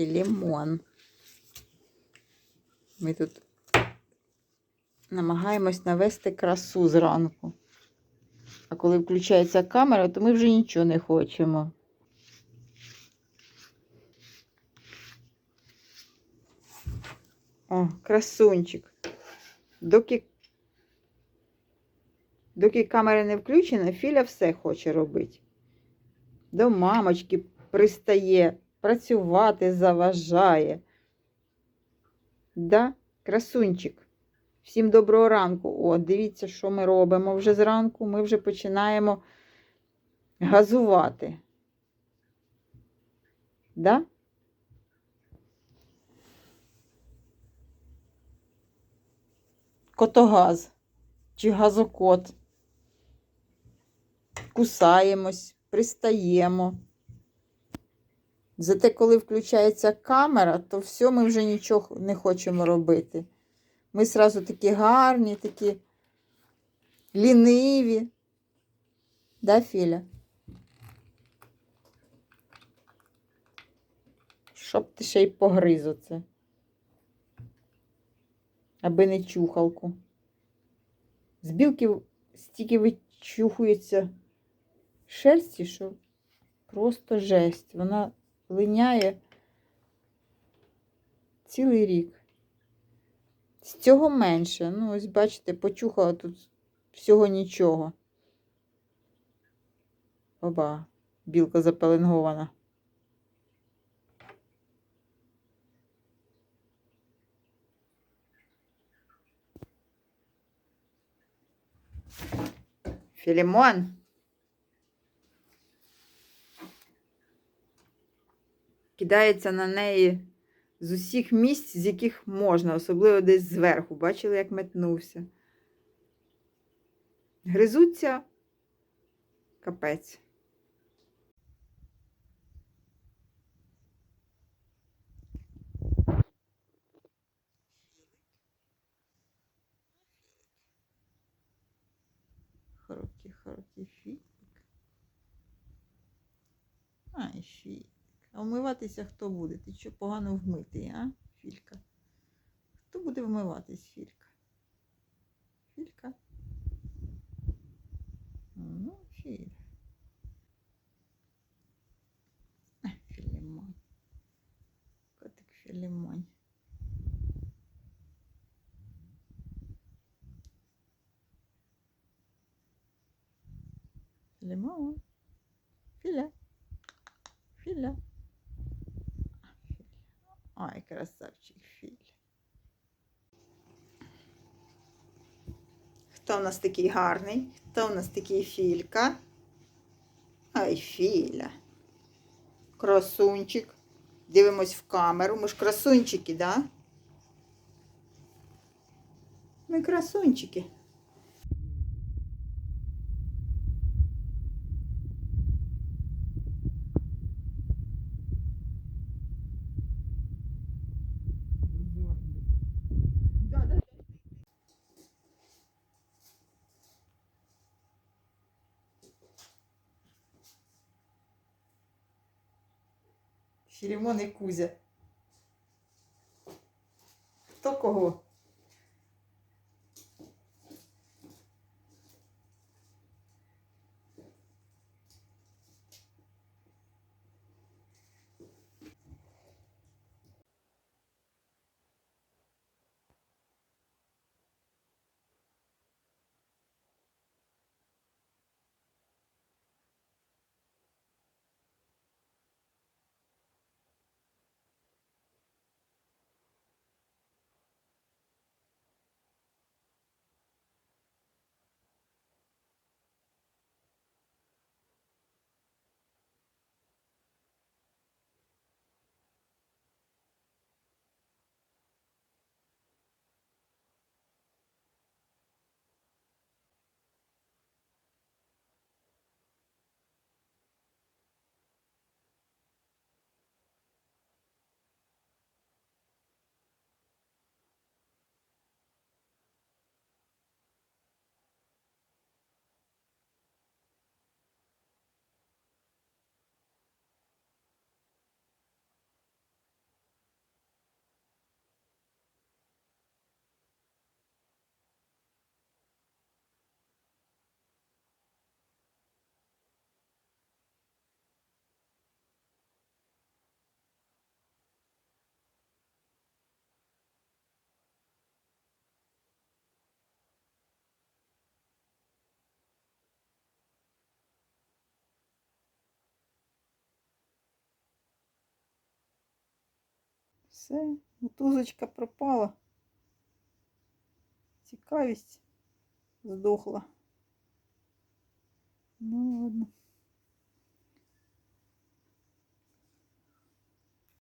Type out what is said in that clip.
Філімон. Ми тут намагаємось навести красу зранку. А коли включається камера, то ми вже нічого не хочемо. О, красунчик. Доки, доки камера не включена, Філя все хоче робити. До мамочки пристає, працювати заважає. Да, красунчик. Всім доброго ранку. О, дивіться, що ми робимо вже зранку. Ми вже починаємо газувати. Да? Котогаз чи газокот. Кусаємось, пристаємо. Зате, коли включається камера, то все, ми вже нічого не хочемо робити. Ми сразу такі гарні, такі ліниві. Да, Філя? Щоб ти ще й погриз оце. Аби не чухалку. З білки стільки вичухується шерсті, що просто жесть. Вона линяє цілий рік. З цього менше. Ну, ось бачите, почухала тут всього нічого. Оба, білка запеленгована. Філімон. Кидається на неї з усіх місць, з яких можна, особливо десь зверху. Бачили, як метнувся. Гризуться капець. Хорокий, хорокий філік. Ай, філік. А вмиватися хто буде? Ти що погано вмитий, а, Філька? Хто буде вмиватись, Філька? Філька? Ну, Філь. Філімон. Котик Філімон. Філімон. Філя. Філя. Ой, красавчик Філь. Хто в нас такий гарний? Хто в нас такий Філька? Ай, Філя. Красунчик. Дивимось в камеру. Ми ж красунчики, да? Ми красунчики. Да, да. Філімон і Кузя. Хто кого? Все, мотузочка пропала. Цікавість здохла. Ну ладно.